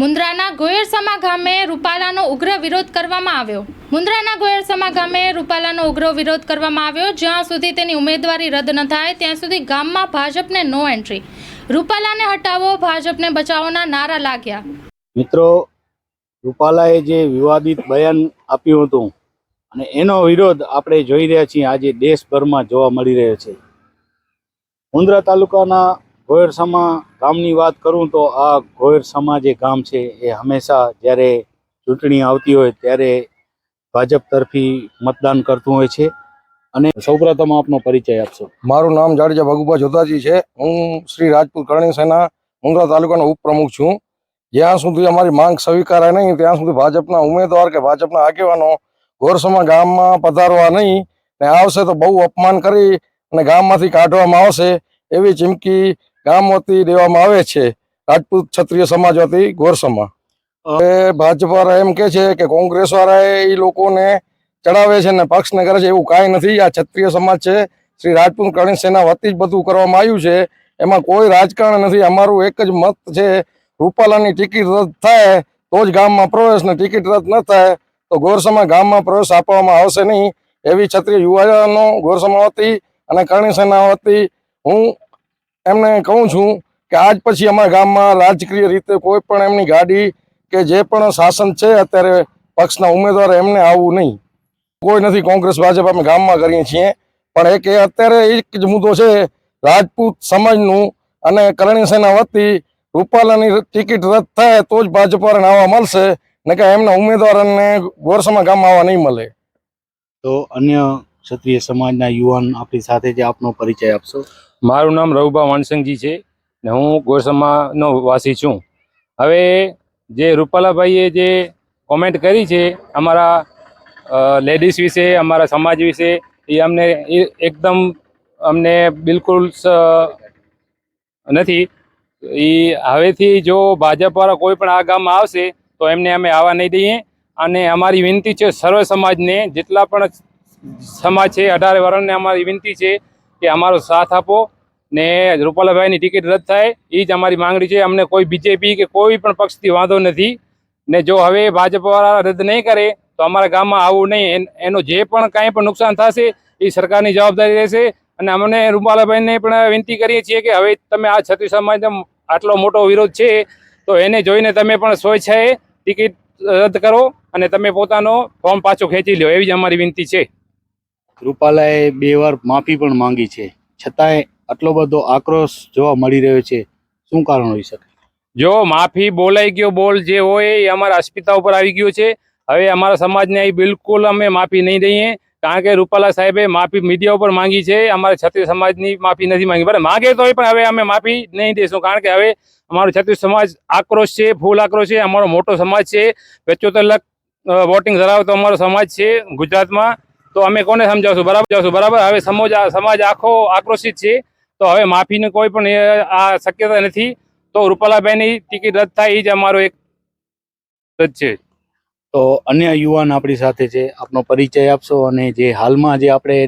મુન્દ્રાના ગોયરસમા ગામે રૂપાલાનો ઉગ્ર વિરોધ કરવામાં આવ્યો. મુન્દ્રાના ગોયરસમા ગામે રૂપાલાનો ઉગ્ર વિરોધ કરવામાં આવ્યો. જ્યાં સુધી તેની ઉમેદવારી રદ ન થાય, ત્યાં સુધી ગામમાં ભાજપને નો એન્ટ્રી. રૂપાલાને હટાવો, ભાજપને બચાવોના નારા લાગ્યા. મિત્રો, રૂપાલાએ જે વિવાદિત બયાન આપ્યું હતું અને એનો વિરોધ આપણે જોઈ રહ્યા છીએ. આજે દેશભરમાં જોવા મળી રહ્યો છે. મુન્દ્રા તાલુકાના ગોયરસામા ગામની વાત કરું તો આ ગોયરસામા જે ગામ છે એ હંમેશા જ્યારે ચૂંટણી આવતી હોય ત્યારે ભાજપ તરફી મતદાન કરતું હોય છે. અને સૌપ્રથમ આપનો પરિચય આપશો. મારું નામ જાડેજા ભગુભા જોધાજી છે. હું શ્રી રાજપૂત કરણી સેના મુંદ્રા તાલુકાનો ઉપપ્રમુખ છું. જ્યાં સુધી અમારી માંગ સ્વીકારાય નહીં, ત્યાં સુધી ભાજપના ઉમેદવાર કે ભાજપના આગેવાનો ગોરસમા ગામમાં પધારવા નહીં ને આવશે તો બહુ અપમાન કરી અને ગામમાંથી કાઢવામાં આવશે એવી ચીમકી ગામ વતી દેવામાં આવે છે. રાજપૂત ક્ષત્રિય સમાજ વતી ગોરસમાં હવે ભાજપ એમ કે છે કે કોંગ્રેસ વાળા એ લોકોને ચડાવે છે ને પક્ષને કરે છે એવું કાંઈ નથી. આ ક્ષત્રિય સમાજ છે. શ્રી રાજપૂત કરણી સેના વતી જ બધું કરવામાં આવ્યું છે. એમાં કોઈ રાજકારણ નથી. અમારું એક જ મત છે રૂપાલાની ટિકિટ રદ થાય તો જ ગામમાં પ્રવેશ ને ટિકિટ રદ ન થાય તો ગોરસમા ગામમાં પ્રવેશ આપવામાં આવશે નહીં. એવી ક્ષત્રિય યુવાનો ગોરસમા વતી અને કરણી સેના વતી હું એમને કહું છું કે આજ પછી અમારા ગામમાં રાજકીય રીતે કોઈ પણ એમની ગાડી કે જે પણ શાસન છે, અત્યારે પક્ષના ઉમેદવાર એમને આવવું નહીં. કોઈ નથી કોંગ્રેસ, ભાજપ અમે ગામમાં કરીએ છીએ. પણ એક અત્યારે એક જ મુદ્દો છે, રાજપૂત સમાજનું અને કરણી સેના વતી રૂપાલાની ટિકિટ રદ થાય તો જ ભાજપ આવવા મળશે ને કે એમના ઉમેદવારોને ગોરસમા ગામમાં આવવા નહીં મળે. તો અન્ય ક્ષત્રિય સમાજના યુવાન આપણી સાથે જે આપનો પરિચય આપશો? મારું નામ રઘુભા વાણસિંહજી છે ને હું ગોરસમાનો વાસી છું. હવે જે રૂપાલાભાઈએ જે કોમેન્ટ કરી છે અમારા લેડીઝ વિશે, અમારા સમાજ વિશે, એ અમને એકદમ અમને બિલકુલ નથી. એ હવેથી જો ભાજપવાળા કોઈ પણ આ ગામમાં આવશે તો એમને અમે આવવા નહીં દઈએ. અને અમારી વિનંતી છે સર્વ સમાજને, જેટલા પણ સમાજ છે, અઢારે વર્ણને અમારી વિનંતી છે કે અમારો સાથ આપો ને રૂપાલાભાઈની ટિકિટ રદ થાય. એ જ અમારી માંગણી છે. અમને કોઈ બીજેપી કે કોઈ પણ પક્ષથી વાંધો નથી. ને જો હવે ભાજપવાળા રદ નહીં કરે, તો અમારા ગામમાં આવું નહીં. એન- જે પણ કાંઈ પણ નુકસાન થશે એ સરકારની જવાબદારી રહેશે. અને અમને રૂપાલાભાઈને પણ વિનંતી કરીએ છીએ કે હવે તમે આ છત્રી સમાજનો આટલો મોટો વિરોધ છે, તો એને જોઈને તમે પણ સ્વેચ્છાએ ટિકિટ રદ કરો અને તમે પોતાનો ફોર્મ પાછો ખેંચી લો એવી જ અમારી વિનંતી છે. રૂપાલાએ બે વાર માફી પણ માંગી છે. છતાંય આટલો બધો આક્રોશ જોવા મળી રહ્યો છે. શું કારણ હોઈ શકે? જો માફી બોલાઈ ગયો, બોલ જે હોય એ અમારા અસ્મિતા ઉપર આવી ગયો છે. હવે અમારા સમાજને અહીં બિલકુલ અમે માફી નહીં દઈએ. કારણ કે રૂપાલા સાહેબે માફી મીડિયા ઉપર માંગી છે. અમારા ક્ષત્રિય સમાજની માફી નથી માંગી. બરાબર? માંગે તો પણ હવે અમે માફી નહીં દઈશું. કારણ કે હવે અમારો ક્ષત્રિય સમાજ આક્રોશ છે, ફૂલ આક્રોશ છે. અમારો મોટો સમાજ છે. પંચોતેર લાખ વોટિંગ ધરાવતો અમારો સમાજ છે ગુજરાતમાં. તો અમે કોને સમજાવશું? બરાબર? સમજાવશું બરાબર? હવે સમાજ આખો આક્રોશિત છે. તો હવે માફીની કોઈ પણ આ શક્યતા નથી. તો રૂપાલાભાઈની ટિકિટ રદ થાય એ જ અમારો એક રદ છે. તો અન્ય યુવાન આપણી સાથે છે. આપનો પરિચય આપશો અને જે હાલમાં જે આપણે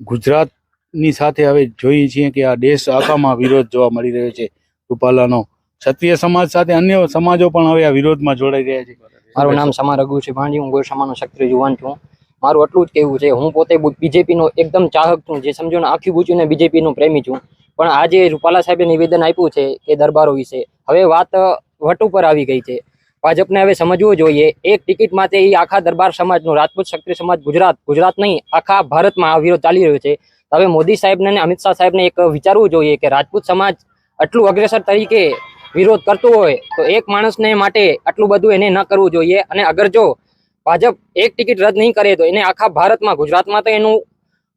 ગુજરાતની સાથે હવે જોઈએ છીએ કે આ દેશ આખામાં વિરોધ જોવા મળી રહ્યો છે રૂપાલાનો. ક્ષત્રિય સમાજ સાથે અન્ય સમાજો પણ હવે આ વિરોધમાં જોડાઈ રહ્યા છે. મારું નામ સમા રઘુ છે ભાંજી હું ગોરસામાનો સક્રિય યુવાન છું. મારું એટલું જ કહેવું છે હું પોતે બીજેપીનો એકદમ ચાહક છું જે સમજો ને આખી બુચીને બીજેપીનો પ્રેમી છું. પણ આજે રૂપાલા સાહેબે નિવેદન આપ્યું છે કે દરબારો વિશે. હવે વાત વટ ઉપર આવી ગઈ છે. ભાજપને હવે સમજવું જોઈએ એક ટિકિટ માટે એ આખા દરબાર સમાજનો રાજપૂત ક્ષત્રિય સમાજ ગુજરાત ગુજરાત નહીં આખા ભારતમાં આ વિરોધ ચાલી રહ્યો છે. હવે મોદી સાહેબને અને અમિત શાહ સાહેબને એક વિચારવું જોઈએ કે રાજપૂત સમાજ આટલું અગ્રેસર તરીકે વિરોધ કરતું હોય તો એક માણસને માટે આટલું બધું એને ન કરવું જોઈએ. અને અગર જો ભાજપ એક ટિકિટ રદ નહીં કરે તો એને આખા ભારતમાં, ગુજરાતમાં તો એનું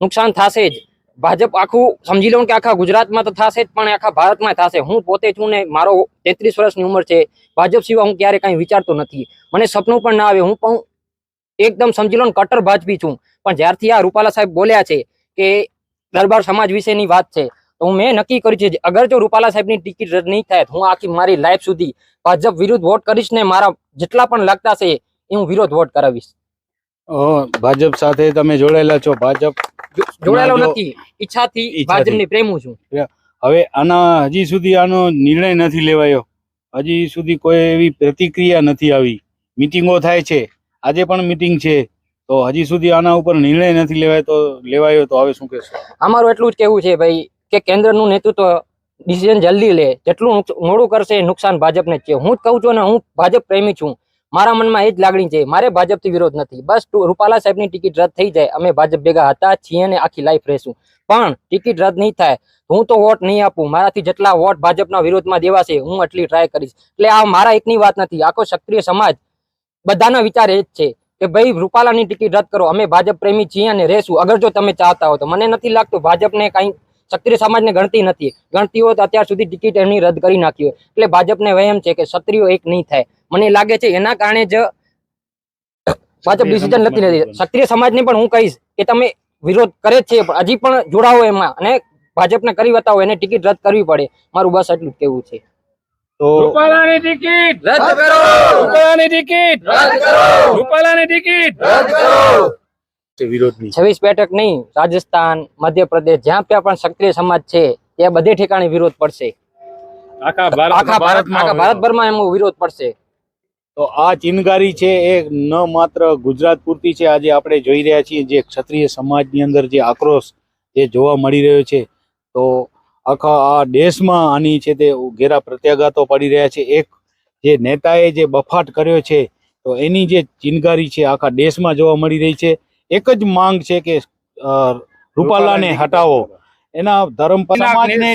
નુકસાન થશે જ. ભાજપ આખું, સમજી લઉં કે આખા ગુજરાતમાં તો થશે જ, પણ આખા ભારતમાં થશે. હું પોતે છું ને મારો તેત્રીસ વર્ષની ઉંમર છે. ભાજપ સિવાય હું ક્યારે કાંઈ વિચારતો નથી. મને સપનું પણ ના આવે. હું પણ એકદમ સમજી લો ને કટ્ટર ભાજપી છું. પણ જ્યારથી આ રૂપાલા સાહેબ બોલ્યા છે કે દરબાર સમાજ વિશેની વાત છે તો હું મેં નક્કી કર્યું છે અગર જો રૂપાલા સાહેબની ટિકિટ રદ નહીં થાય હું આખી મારી લાઈફ સુધી ભાજપ વિરુદ્ધ વોટ કરીશ ને મારા જેટલા પણ લાગતા છે એ હું વિરોધ વોટ કરાવીશ. ભાજપ સાથે તમે જોડાયેલા છો. ભાજપ જોડાયેલો નથી. ઈચ્છાથી ભાજપની ભાજપને પ્રેમું છું. હવે આના હજી સુધી આનો નિર્ણય નથી લેવાયો. હજી સુધી કોઈ એવી પ્રતિક્રિયા નથી આવી. મિટિંગો થાય છે. આજે પણ મિટિંગ છે. તો હજી સુધી આના ઉપર નિર્ણય નથી લેવાય તો લેવાયો તો હવે શું કહેશો? અમારું એટલું જ કેવું છે ભાઈ કે કેન્દ્રનું નેતૃત્વ ડિસિઝન જલ્દી લે, જેટલું મોડું કરશે નુકસાન ભાજપને જ છે. હું જ કહું છું ને હું ભાજપ પ્રેમી છું. મારા મનમાં એ જ લાગણી છે, મારે ભાજપથી વિરોધ નથી. બસ રૂપાલા સાહેબની ટિકિટ રદ થઈ જાય. અમે ભાજપ ભેગા હતા, છીએ ને આખી લાઈફ રહેશું. પણ ટિકિટ રદ નહીં થાય. હું તો વોટ નહીં આપું. મારાથી જેટલા વોટ ભાજપના વિરોધમાં દેવાશે, હું એટલી ટ્રાય કરીશ. એટલે આ મારા એકની વાત નથી. આખો સક્રિય સમાજ બધાના વિચાર એ જ છે કે ભાઈ, રૂપાલાની ટિકિટ રદ કરો. અમે ભાજપ પ્રેમી છીએ અને રહેશું. અગર જો તમે ચાહતા હો તો. મને નથી લાગતું ભાજપને કઈ ક્ષત્રિય સમાજને ગણતી નથી. ગણતી હોય તો અત્યાર સુધી ટિકિટ એમની રદ કરી નાખી હોય. એટલે ભાજપને વહેમ છે કે ક્ષત્રિયો એક નહીં થાય. મને લાગે છે એના કારણે જ ભાજપ ડિસિઝન નથી લેતી. ક્ષત્રિય સમાજને પણ હું કહીશ કે તમે વિરોધ કરે જ છે પણ હજી પણ જોડાવો એમાં અને ભાજપને કરી બતાવો એને ટિકિટ રદ કરવી પડે. મારું બસ એટલું જ કેવું છે. તો રૂપાલાની ટિકિટ રદ કરો! રૂપાલાની ટિકિટ રદ કરો! રૂપાલાની ટિકિટ તે વિરોધની. છવ્વીસ બેઠક નહીં રાજસ્થાન મધ્યપ્રદેશ જ્યાં ત્યાં પણ ક્ષત્રિય સમાજ છે ત્યાં બધે ઠેકાણે વિરોધ પડશે. આખા ભારત આખા ભારત ભારતભરમાં એમનો વિરોધ પડશે. તો આ ચિનગારી છે એ ન માત્ર ગુજરાત પૂરતી છે આજે આપણે જોઈ રહ્યા છીએ જે ક્ષત્રિય સમાજની અંદર જે આક્રોશ જે જોવા મળી રહ્યો છે. તો આખા આ દેશમાં આની છે તે ઘેરા પ્રત્યાઘાતો પડી રહ્યા છે. એક જે નેતાએ જે બફાટ કર્યો છે તો એની જે ચિનગારી છે આખા દેશમાં જોવા મળી રહી છે. એક જ માંગ છે કે રૂપાલાને હટાવો. એના ધર્મ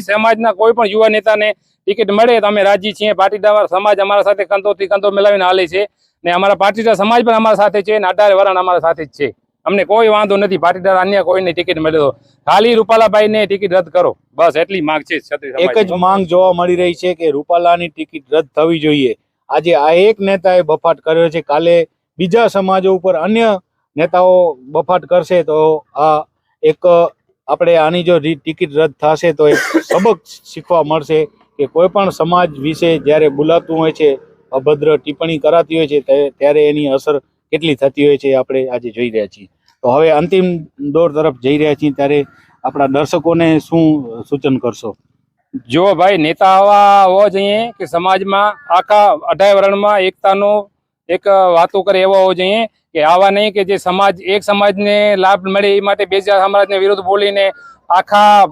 સમાજના કોઈ પણ યુવા નેતાને ટિકિટ મળે તો અમે રાજી છીએ. પાટીદાર સમાજ અમારા સાથે કંતોથી કંતો મિલાવીને હાલે છે. ને અમારા પાટીદાર સમાજ પણ અમારા સાથે છે ને અઢારે વરણ અમારા સાથે જ છે. અમને કોઈ વાંધો નથી. પાટીદાર અન્ય કોઈને ટિકિટ મળે તો ખાલી રૂપાલાભાઈ ને ટિકિટ રદ કરો. બસ એટલી માંગ છે એક જ માંગ જોવા મળી રહી છે કે રૂપાલાની ટિકિટ રદ થવી જોઈએ. આજે આ એક નેતાએ બફાટ કર્યો છે. કાલે બીજા સમાજો ઉપર અન્ય નેતાઓ બફાટ કરશે તો આ એક, આપણે આની જો ટિકિટ રદ થશે તો એક સબક શીખવા મળશે કે કોઈ પણ સમાજ વિશે જ્યારે બોલાતું હોય છે, અભદ્ર ટિપ્પણી કરાતી હોય છે ત્યારે એની અસર કેટલી થતી હોય છે આપણે આજે જોઈ રહ્યા છીએ. તો હવે અંતિમ દોર તરફ જઈ રહ્યા છીએ ત્યારે આપણા દર્શકોને શું સૂચન કરશો? જો ભાઈ નેતા આવા હોવા જોઈએ કે સમાજમાં આખા અઢાય વર્ણમાં એકતાનો એક વાતો કરે એવો હોવો જોઈએ કે આવા નહીં કે જે સમાજ, એક સમાજને લાભ મળે એ માટે બીજા સમાજને વિરોધ બોલીને આખા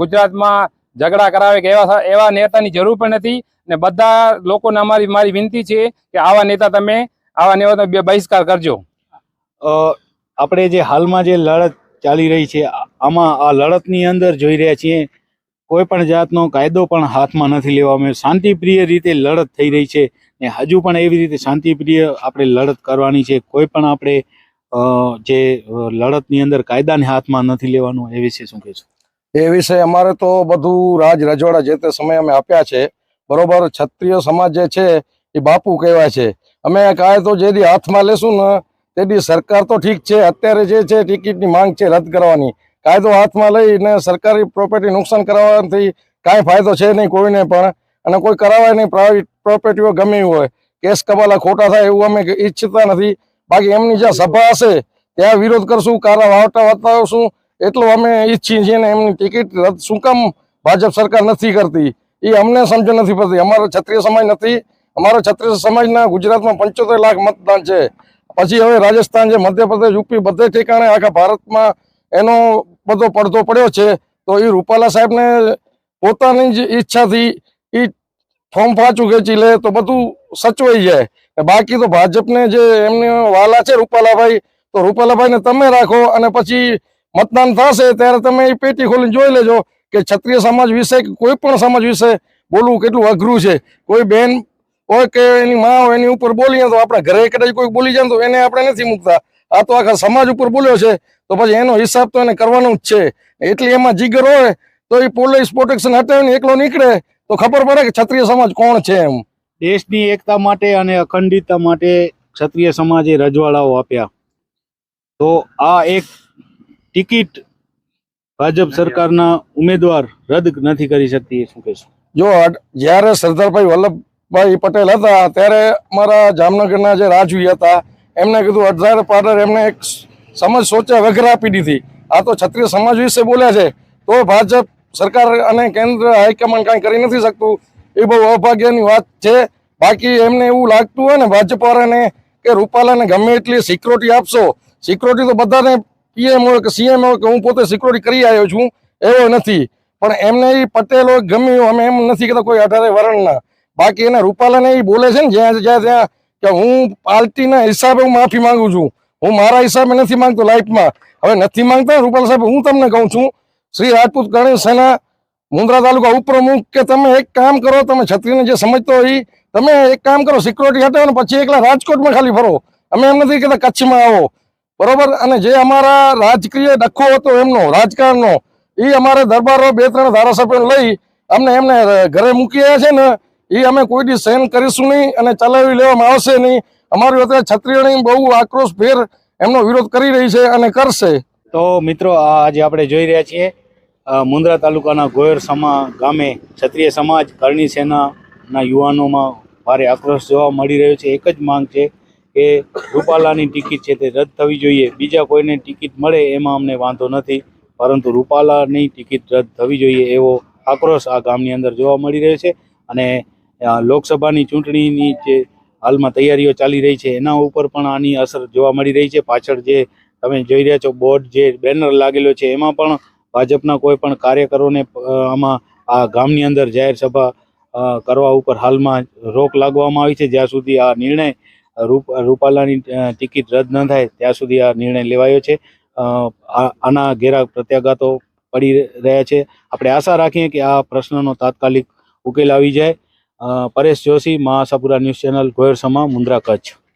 ગુજરાતમાં ઝઘડા કરાવે કે એવા એવા નેતાની જરૂર પણ નથી. ને બધા લોકોને અમારી, મારી વિનંતી છે કે આવા નેતા તમે, આવા નેતા બહિષ્કાર કરજો. આપણે જે હાલમાં જે લડત ચાલી રહી છે, આમાં આ લડતની અંદર જોઈ રહ્યા છીએ કોઈ પણ જાતનો કાયદો પણ હાથમાં નથી લેવામાં આવ્યો. શાંતિપ્રિય રીતે લડત થઈ રહી છે ને હજુ પણ એવી રીતે શાંતિપ્રિય આપણે લડત કરવાની છે. કોઈ પણ આપણે જે લડતની અંદર કાયદાને હાથમાં નથી લેવાનું, એ વિશે શું કહેશો? એ વિશે અમારે તો બધું રાજ રજવાડા જે તે સમય અમે આપ્યા છે, બરોબર ક્ષત્રિય સમાજ જે છે એ બાપુ કહેવાય છે. અમે કાયદો જે દી હાથમાં લેશું ને તે દી સરકાર તો ઠીક છે, અત્યારે જે છે ટિકિટની માંગ છે રદ કરવાની. કાયદો હાથમાં લઈને સરકારી પ્રોપર્ટી નુકસાન કરાવવાથી કાંઈ ફાયદો છે નહીં કોઈને પણ. અને કોઈ કરાવાય નહીં પ્રાઇવેટ પ્રોપર્ટીઓ ગમે હોય, કેસ કબાલા ખોટા થાય એવું અમે ઈચ્છતા નથી. બાકી એમની જ્યાં સભા હશે, ત્યાં વિરોધ કરશું, કારા વાવટા વતાવશું એટલું અમે ઈચ્છીએ છીએ ને એમની ટિકિટ રદ. શું કામ ભાજપ સરકાર નથી કરતી? એ અમને સમજ નથી પડતી. અમારો ક્ષત્રિય સમાજ નથી. અમારો ક્ષત્રિય સમાજના ગુજરાતમાં પંચોતેર લાખ મતદાન છે. પછી હવે રાજસ્થાન છે, મધ્યપ્રદેશ, યુપી, બધે ઠેકાણે આખા ભારતમાં એનો બધો પડદો પડ્યો છે, તો એ રૂપાલા સાહેબને પોતાની જ ઈચ્છાથી એ ફોર્મ પાછું ખેંચી લે, તો બધું સચવાઈ જાય. બાકી તો ભાજપને જે એમને વાલા છે રૂપાલાભાઈ, તો રૂપાલાભાઈને તમે રાખો અને પછી મતદાન થશે ત્યારે તમે એ પેટી ખોલીને જોઈ લેજો કે ક્ષત્રિય સમાજ વિશે કે કોઈ પણ સમાજ વિશે બોલવું કેટલું અઘરું છે. કોઈ બેન હોય કે એની માં હોય એની ઉપર બોલીએ તો આપણા ઘરે કદાચ કોઈ બોલી જાય તો એને આપણે નથી મૂકતા. આ તો આખા સમાજ ઉપર બોલ્યો છે તો પછી એનો હિસાબ તો એને કરવાનો જ છે. એટલી એમાં જીગર હોય તો એ પોલીસ પ્રોટેક્શન હટાવીને એકલો નીકળે તો ખબર પડે કે ક્ષત્રિય સમાજ કોણ છે એમ. દેશની એકતા માટે અને અખંડિતતા માટે ક્ષત્રિય સમાજે રજવાડાઓ આપ્યા. તો આ એક ટિકિટ ભાજપ સરકારના ઉમેદવાર રદ નથી કરી શકતી એ શું કહેશું? જો જ્યારે સરદારભાઈ વલ્લભભાઈ પટેલ હતા ત્યારે અમારા જામનગરના જે રાજવી હતા એમને કીધું, અઢાર પાડર એમને એક સમજ સોચ્યા વગર આપી દીધી. આ તો ક્ષત્રિય સમાજ વિશે બોલ્યા છે. તો ભાજપ સરકાર અને કેન્દ્ર હાઈકમાન્ડ કાંઈ કરી નથી શકતું? એ બહુ અભાગ્યની વાત છે. બાકી એમને એવું લાગતું હોય ને ભાજપવાળાને કે રૂપાલાને ગમે એટલી સિક્યોરિટી આપશો. સિક્યોરિટી તો બધાને પીએમ હોય કે સીએમ હોય કે હું પોતે સિક્યોરિટી કરી આવ્યો છું, એવો નથી. પણ એમને એ પટેલ હોય ગમે અમે એમ નથી કહેતા કોઈ અઢારે વરણના. બાકી એને રૂપાલાને એ બોલે છે ને જ્યાં જ્યાં ત્યાં કે હું પાર્ટીના હિસાબે હું માફી માંગુ છું. હું મારા હિસાબે નથી માંગતો લાઈફમાં હવે નથી માંગતા રૂપાલ સાહેબ, હું તમને કહું છું, શ્રી રાજપૂત ગણેશ સેના મુન્દ્રા તાલુકા ઉપપ્રમુખ કે તમે એક કામ કરો, તમે છત્રીને જે સમજતો હોય તમે એક કામ કરો સિક્યોરિટી હટાવો ને પછી એકલા રાજકોટમાં ખાલી ફરો. અમે એમ નથી કહેતા કચ્છમાં આવો. બરોબર? અને જે અમારા રાજકીય ડખો હતો એમનો, રાજકારણનો એ અમારે દરબારો બે ત્રણ ધારાસભ્યો લઈ અમને એમને ઘરે મૂકી આવ્યા છે ને એ અમે કોઈ દી સહન કરીશું નહીં અને ચલાવી લેવામાં આવશે નહીં. અમારી અત્યારે છત્રીઓની બહુ આક્રોશ ભેર એમનો વિરોધ કરી રહી છે અને કરશે. તો મિત્રો આજે આપણે જોઈ રહ્યા છીએ મુન્દ્રા તાલુકાના ગોયર સમા ગામે ક્ષત્રિય સમાજ કરણી સેનાના યુવાનોમાં ભારે આક્રોશ જોવા મળી રહ્યો છે. એક જ માંગ છે કે રૂપાલાની ટિકિટ છે તે રદ થવી જોઈએ. બીજા કોઈને ટિકિટ મળે એમાં અમને વાંધો નથી, પરંતુ રૂપાલાની ટિકિટ રદ થવી જોઈએ એવો આક્રોશ આ ગામની અંદર જોવા મળી રહ્યો છે. અને લોકસભાની ચૂંટણીની જે હાલમાં તૈયારીઓ ચાલી રહી છે, એના ઉપર પણ આની અસર જોવા મળી રહી છે. પાછળ જે તમે જોઈ રહ્યા છો, બોર્ડ જે બેનર લાગેલો છે, એમાં પણ ભાજપના કોઈ પણ કાર્યકરોને આમાં આ ગામની અંદર જાહેર સભા કરવા ઉપર હાલમાં રોક લાગવામાં આવી છે. જ્યાં સુધી આ નિર્ણય રૂપ, રૂપાલાની ટિકિટ રદ ન થાય, ત્યાં સુધી આ નિર્ણય લેવાયો છે. આના ઘેરા પ્રત્યાઘાતો પડી રહ્યા છે. આપણે આશા રાખીએ કે આ પ્રશ્નનો તાત્કાલિક ઉકેલ આવી જાય. Paresh Joshi Mahasapura news channel Goyarsama Mundra Kutch.